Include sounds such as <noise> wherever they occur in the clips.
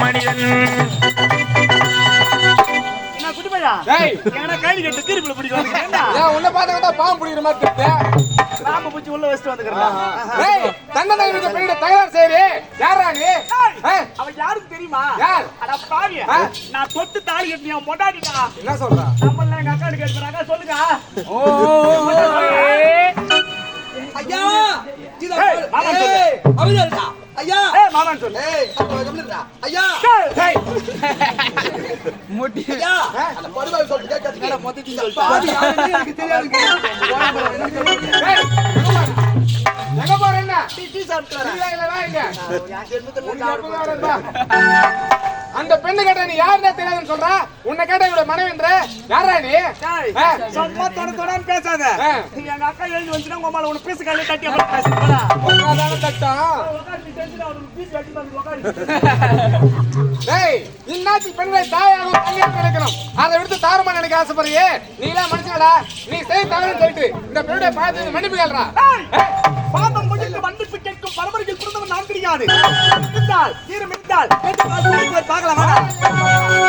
மனிதன் கைலி கட்டு திருப்பில பிடிக்கும் உன்னை கேட்டா பாம்பு பிடிக்கிற மாதிரி தெரியுது பாம்பு பூச்சி உள்ள வச்சுட்டு வந்துக்கிறேன் டேய் தன்னதை இருக்க பெரிய தகராறு செய்றே யாரா நீ? யாருக்கு தெரியுமா? யார்? அட பாவியா. ஆ? நான் தொட்டு தாலி கட்டி அவன் பொண்டாட்டிட்டா என்ன சொல்ற? நம்மள எங்க அக்கா கேட்கறாங்க சொல்லுங்க. ஐயா அமைதியாருடா. ஐயா ஏய் மாமான்னு சொல்லு. ஐயா! ஏய், ஐயா! படுவாய் சொல்லிட்டு? கேட்காதீங்க. பாதி யாருன்னு எனக்கு தெரியாதுங்க. எங்க போற என்ன? டீ சாப்பிட்டு. இல்ல, இல்ல, வா அந்த பெண்ணு கேட்ட நீ யாருன்னே தெரியாதுன்னு சொல்ற? உன்னை கேட்ட இவட மனைவின்ற யாரா நீ. சும்மா தொட தொடான்னு பேசாத. எங்க அக்கா எழுதி வந்துச்சுன்னா உங்க அம்மால உனக்கு பீஸ் கல்ல தட்டி அப்புறம் கட்டி உட்காரு. டேய் இன்னாச்சு பெண்களை தாயாகவும் தங்கையாக நினைக்கணும் அதை விடுத்து தாரமா நினைக்க ஆசைப்படுறியே? நீ எல்லாம் மனுஷங்களா நீ செய்ய தவறுன்னு சொல்லிட்டு இந்த பெண்ணுடைய பார்த்து மன்னிப்பு கேள்றா டேய், பரம்பரையில் பிறந்தவன் நான் கிடையாது. இருந்தால் தீரம் இருந்தால் கேட்டு பார்த்து முடிப்பதை பார்க்கலாம்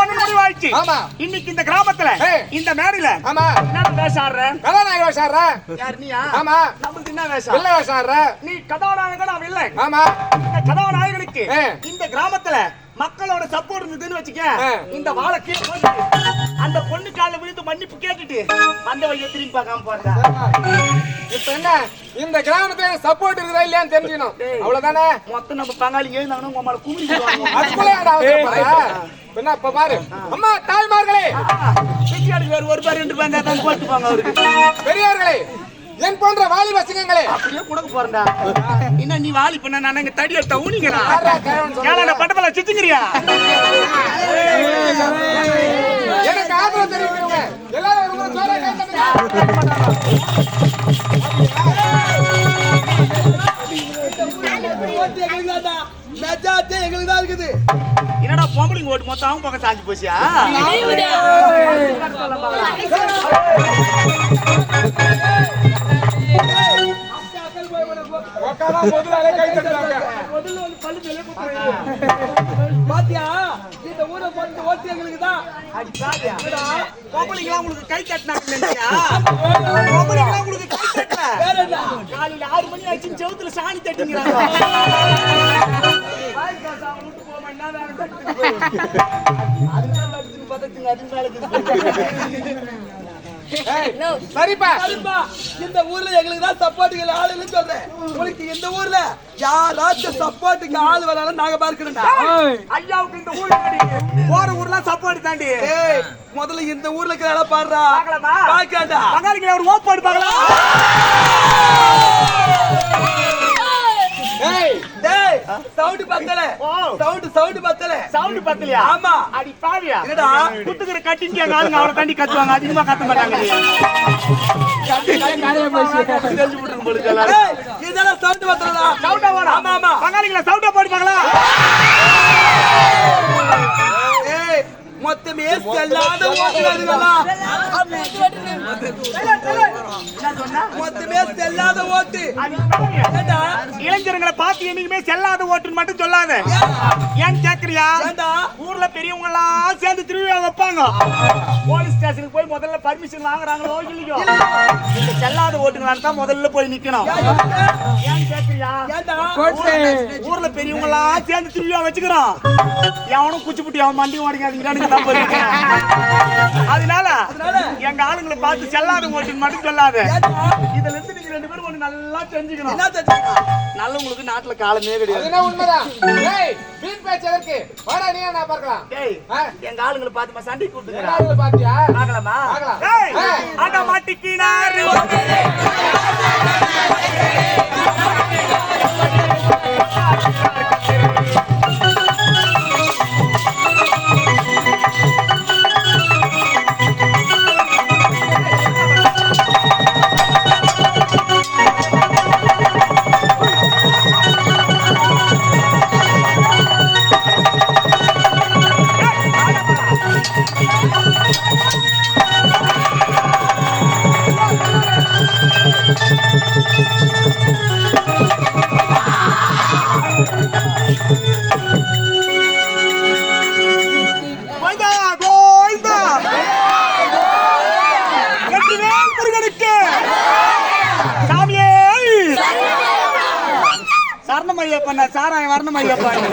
முடிவாயிடுச்சு ஆமா. இன்னைக்கு இந்த கிராமத்துல. இந்த மேடையில ஆமா. என்ன வேஷம் ஆடுற கதாநாயக வேஷம் ஆடுற யார் நீயா? ஆமா. நம்மளுக்கு என்ன வேஷம் வில்ல வேஷம் ஆடுற நீ கதாநாயகன் அவன் இல்லை. ஆமா. இந்த கதாநாயகனுக்கு. இந்த கிராமத்துல மக்களோட சப்போர்ட் இருந்ததுன்னு வச்சுக்க. இந்த வாழை கீழே போட்டு அந்த பொண்ணு கால விழுந்து மன்னிப்பு கேட்டுட்டு அந்த வழியை திரும்பி பார்க்காம போறதா? இப்ப என்ன? இந்த கிராமத்துல சப்போர்ட் இருக்குதா இல்லையான்னு தெரிஞ்சுக்கணும். அவ்வளவுதானே? மொத்தம் நம்ம பங்காளி எழுந்தாங்கன்னா உங்க ஏன்டா அவசரப்படுற? என்ன இப்ப பாரு. அம்மா தாய்மார்களே. ஒரு பேர் ரெண்டு தான் போட்டு போங்க அவருக்கு. பெரியோர்களே என் போன்ற வாலிப சிங்கங்களே. அப்படியே கொடுக்க போறேன்டா. என்ன நீ வாலி பண்ண? நான் இங்க தடி எடுத்த ஊனிங்களா? யாரா கேவன் சொன்னது? கேள பட்டப்பல சிச்சுங்கிறியா எனக்கு ஆதரவு தெரிவிக்கிறவங்க எல்லாரும் எங்களுக்கு தான் இருக்குது என்னடா பொம்பளைங்க ஓட்டு மொத்தம் அவங்க பக்கம் சாஞ்சு போச்சியா? உக்காரா முதலாளி கை தட்டுறாங்க. பாத்தியா? இந்த ஊரை பொறுத்த ஓட்டு எங்களுக்கு தான் பொம்பளைங்களாம் உங்களுக்கு கை தட்டினாங்க <laughs> நினைச்சியா பொம்பளைங்களாம் உங்களுக்கு கை தட்டல. வேற என்ன? காலையில ஆறு மணி ஆச்சு செவுத்துல சாணி தட்டிங்கிறாங்க. வாய் காசு விட்டு மாட்டா, வேற போய். அதுதான் தட்டுக்கு பதத்துக்கு, சரிப்பா. சரிப்பா, இந்த ஊர்ல எங்களுக்கு தான் சப்போர்ட்டுக்கு ஆள் இல்லைன்னு சொல்றேன். உங்களுக்கு இந்த ஊர்ல யாராச்சும் சப்போர்ட்டுக்கு ஆள் வராலும் நாங்க பார்க்கணும்டா ஐயாவுக்கு இந்த ஊர் தாண்டி, போற ஊர்லாம் சப்போர்ட் தாண்டி. முதல்ல இந்த ஊர்ல இருக்கிற பாடுறா? பாக்காண்டா பங்காளிக்கு ஒரு ஓப்பாடு பார்க்கலாம். ஏய் சவுண்ட் பத்தல. சவுண்ட் சவுண்ட் பத்தல சவுண்ட் பத்தலையா ஆமா. அடி பாவியா என்னடா? குத்துக்கிற கட்டிங்க ஆளுங்க அவளை தாண்டி கத்துவாங்க அதிகமா கத்த மாட்டாங்க இதெல்லாம் சவுண்ட் பத்தலடா சவுண்டா. ஆமா ஆமா பங்காளிங்களை சவுண்டா போட்டு மொத்தமே செல்லாத சொன்னா மொத்தமே செல்லாத ஓட்டு. இளைஞர்களை பார்த்து என்னைக்குமே செல்லாத ஓட்டுன்னு மட்டும் சொல்லாத. ஏன் கேக்குறியா? ஊர்ல பெரியவங்க எல்லாம் சேர்ந்து திருவிழா வைப்பாங்க. போலீஸ் ஸ்டேஷனுக்கு போய் முதல்ல பர்மிஷன் வாங்குறாங்களோ இல்லையோ? இந்த செல்லாத ஓட்டுங்களான்னு தான் முதல்ல போய் நிக்கணும். ஏன் கேக்குறியா? ஊர்ல பெரியவங்க எல்லாம் சேர்ந்து திருவிழா வச்சுக்கிறோம். எவனும் குச்சி புட்டி அவன் மண்டி நிக்கிறேன். <laughs> அதனால எங்க ஆளுங்களை பார்த்து செல்லாத ஓட்டுன்னு மட்டும் சொல்லாத. இதுல இருந்து நீங்க ரெண்டு பேரும் ஒண்ணு நல்லா தெரிஞ்சுக்கணும். என்ன தெரிஞ்சுக்கா? நல்லவங்களுக்கு நாட்டுல காலமே கிடையாது? எங்க ஆளுங்களை பார்த்து சண்டை எல்லாரும் பாத்தியா பார்க்கலாமா? மாட்டிக்கினாரு சரணம் ஐயப்பன் சாராயம் வரணம் ஐயப்பன்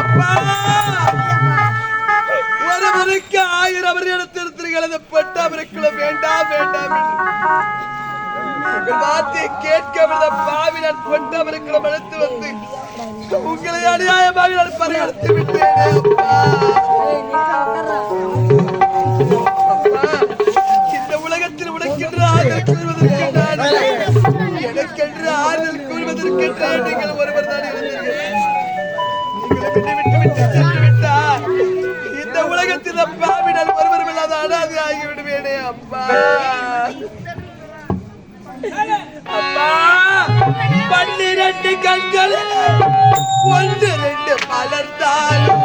அப்பா! ஒருவருக்கு ஆயிரம் வருடத்திற்கு அந்த பட்டாபிரக்குள்ள வேண்டாம் வேண்டாம் என்று. உங்கள் வார்த்தையை அந்த பாவி நான் அழைத்து வந்து உங்களை அநியாயமாக நான் பறிகொடுத்து விட்டேனே அனாதி ஆகிவிடுவேனே அப்பா அப்பா பன்னிரண்டு கண்களில் ஒன்று ரெண்டு மலர்ந்தாலும்